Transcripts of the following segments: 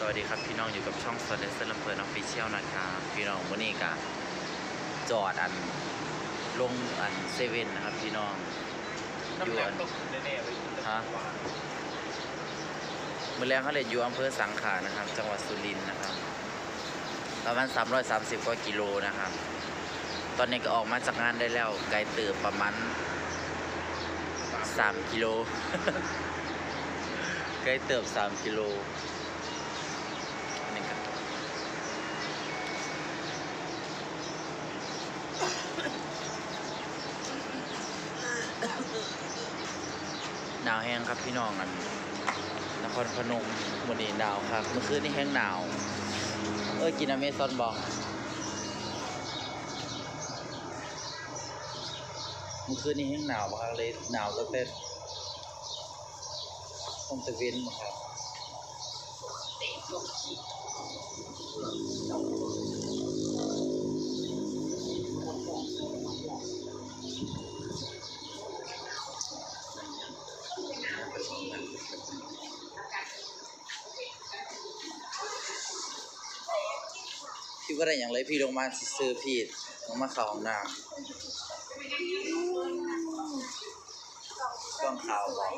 สวัสดีครับพี่น้องอยู่กับช่องสเลสเซอร์ลำเพลินออฟฟิเชียลนะครับพี่น้องวันนี้ก็จอดอันลงอันเซเว่นนะครับพี่น้องอยู่อันแน่ๆไปฮะเมื่อแรงเขาเรียนอยู่อำเภอสังขารนะครับ จังหวัดสุรินทร์นะครับประมาณ330กว่ากิโลนะครับ ตอนนี้ก็ออกมาจากงานได้แล้วไกลเติบประมาณ3กิโลไกลเติบ3กิโลอันนี้ก็ หนาวแห้งครับพี่น้องอันนครพนมวันนี้หนาวครับเมื่อคืนนี้แห้งหนาว เออกินอเมซอนบอกเมื่อคืนนี้แห้งหนาวมากเลยหนาวตั้งแต่ต้นตะเวนมาครับ พี่ว่าได้อย่างไรพี่ลงมาซื้อพี่ลงมาเข้าห้องน้ำกล้องข่าวบอก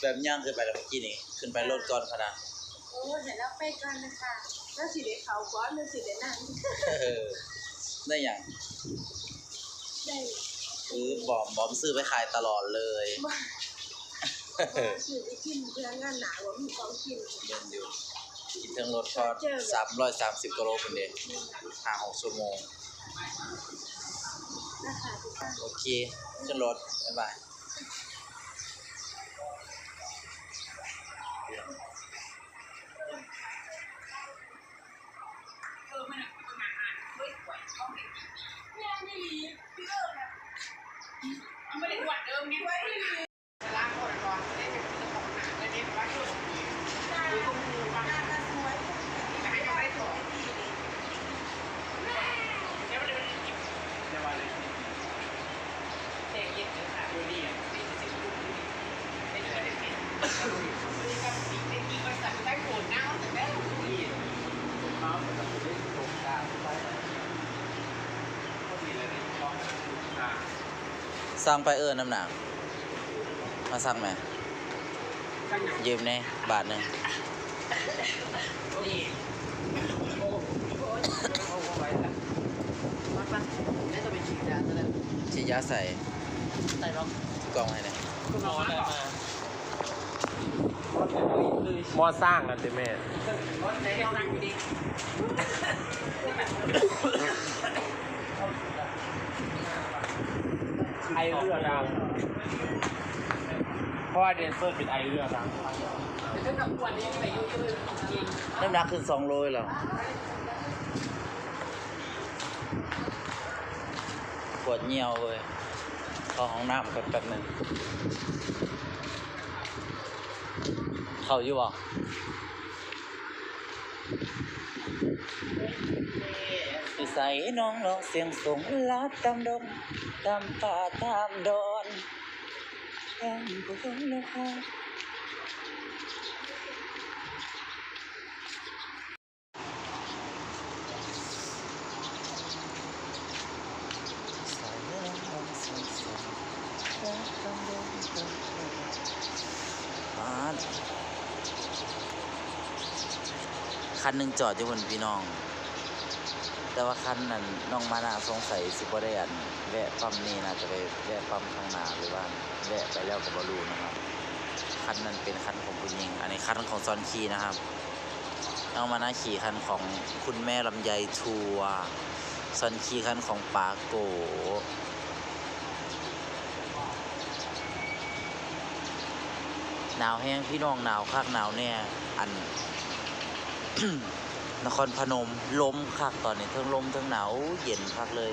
แบบย่างขึ้นไปแล้วเมื่อกี้นี่ขึ้นไปรถก่อนขนาดโอ้เดี๋ยวเราไปกันนะคะแล้วสิเดเขาก้อนแล้วสิเดนั่งเออได้อย่างได้ซื้อบอมบอมซื้อไปขายตลอดเลยบ้าสิไปกินเพื่องานหนาวว่ามีของกินเดินอยู่ กินเทิงรถก็สามร้อยสามสิบกิโลเป็นเดห้างหกชั่วโมง โอเคขึ้นรถ บ๊ายบายไม่ได้หวัดเดิมนี่ไว้ล้างก่อนก่อนได้เป็นของหนักเลยนี่ว่าช่วยดูตรงมือบ้างแต่ให้ยังไม่ได้ถอดเดี๋ยวมันจะหยิบ จะมาเลย เด็กเย็นเลยค่ะดูนี่นี่จะสิบลูกนี่ได้ช่วยได้เห็นนี่ก็ปีกได้ปีกก็สั่งได้โผล่หน้าแต่ได้ นี่ผมเมาส์แต่เราไม่ได้ตรงกลางไปก็ดีเลยนี่ลองดูตา สั่งไปเออน้ำหนักมาสั่งไหมช่างหนังยืมแน่บาทหนึ่งนี่โอ้นมันน่าจะเป็นฉีดยาใส่ใส่ล็อกกล่องให้หน่อยคุณนอนอะไรมามอสร้างกันสิแม่ รถในห้องนั่งอยู่ดี ไอเรือรังเพราะว่าเดนเซอร์เป็นไอเรือรังแต่ถ้ากับวันนี้ไปยุ่ยๆจริงน้ำหนักขึ้นสองโลเลยเหรอปวดเงียวเลยเข้าห้องน้ำกันแป๊บหนึ่งเข้าอยู่บ่ นิสัยน้องลองเสียงสูงลัดตามดงตามป่าตามดอนแค่ผู้คนนะคะคันหนึ่งจอดอยู่บนพี่น้อง แต่ว่าคันนั้นน้องมานาสงสัยสิบ่ได้อันแวะปั๊มนี้นะจะไปแวะปั๊มข้างหน้าหรือว่าแวะไปแล้วก็บ่รู้นะครับคันนั้นเป็นคันของผู้หญิง อันนี้คันของซอนคีนะครับน้องมานาขี่คันของคุณแม่ลำไยทัวซอนคีคันของปาโกหนาวแห้งพี่น้องหนาวคักหนาวแน่อัน นครพนมลมคักตอนนี้ทั้งลมทั้งหนาวเย็นคักเลย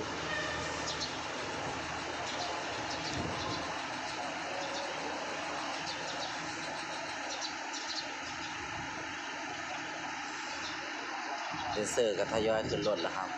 เดนเซอร์ก็ทยอยขึ้นรถแล้วครับ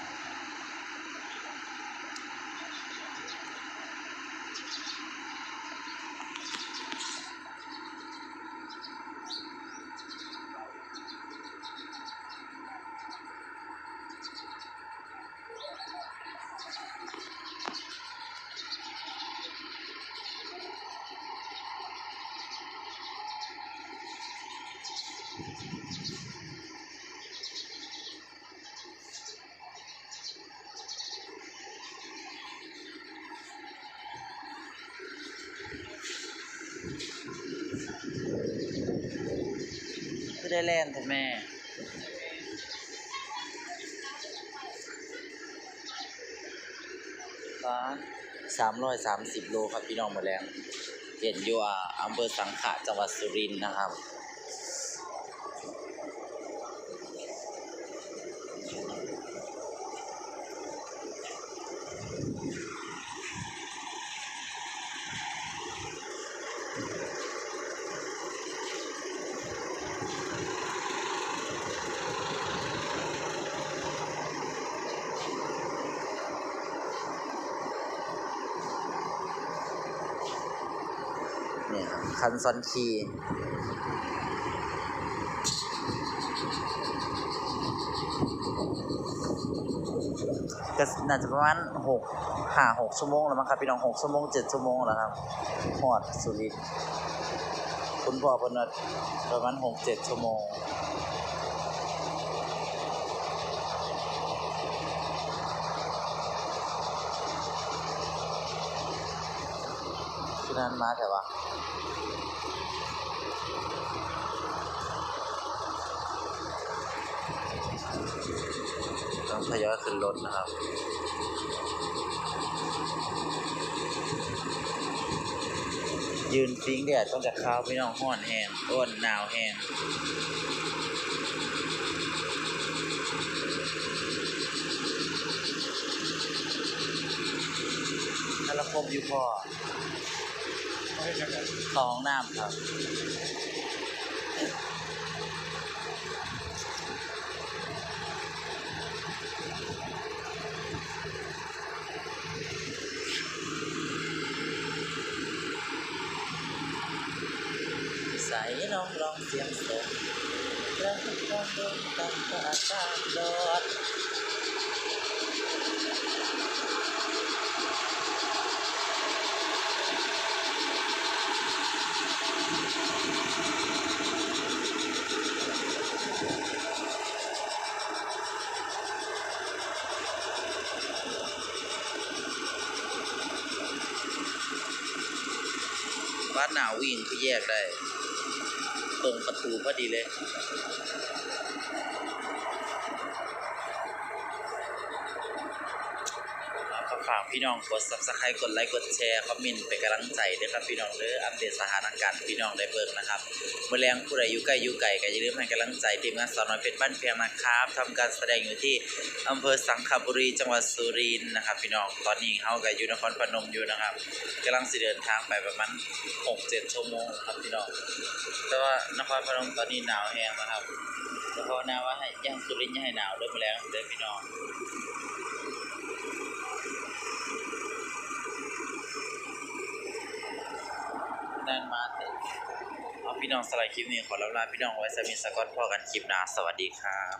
ได้แล่นแต่แม่ ฟ้าสามร้อยสามสิบโลครับพี่น้องหมดแล้วเห็นอยู่อ่าอำเภอสังขะจังหวัดสุรินทร์นะครับ คันซอนคีก็น่าจะประมาณหกห้าหกชั่วโมงแล้วมั้งครับพี่น้องหกชั่วโมงเจ็ดชั่วโมงแล้วครับหอดสุรินทร์คุณพ่อพนัดประมาณหกเจ็ดชั่วโมง นั้นมาแต่ว่าต้องทยอยขึ้นรถนะครับยืนฟิงแดดต้องจากข้าวพี่น้องห้อนแหงอ้วนหนาวแห้งถ้าเราครบอยู่พอ ไม่ใช่กันเข้าห้องน้ำครับใส่น้องลองเสียงสดแล้วก็ลองเดินตามตาตาดอด หน้าวิ่งคือแยกได้ ตรงประตูพอดีเลย ฝากพี่น้องกด subscribe กดไลค์กดแชร์คอมเมนต์เป็นกำลังใจด้วยครับพี่น้องเด้ออัปเดตสถานการณ์พี่น้องได้เบิ่งนะครับเมื่อแรงผู้ใดอยู่ใกล้อยู่ไกลก็อย่าลืมให้กำลังใจทีมงานสาวน้อยเพชรบ้านเพียงนะครับทำการแสดงอยู่ที่อำเภอสังขบุรีจังหวัดสุรินทร์นะครับ พี่น้องตอนนี้เฮาก็อยู่นครพนมอยู่นะครับกำลังสิเดินทางไปประมาณ6-7ชั่วโมงครับพี่น้องแต่ว่านครพนมตอนนี้หนาวแฮงนะครับแต่ภาวนาว่าให้ยังสุรินทร์ย่าให้หนาวเด้อมื้อแรงเด้อพี่น้อง นันมาเอะเอาพี่น้องสไลด์คลิปนี้ขอลาลาพี่น้องไว้สมีสกอตพ่อกันคลิปหน้าสวัสดีครับ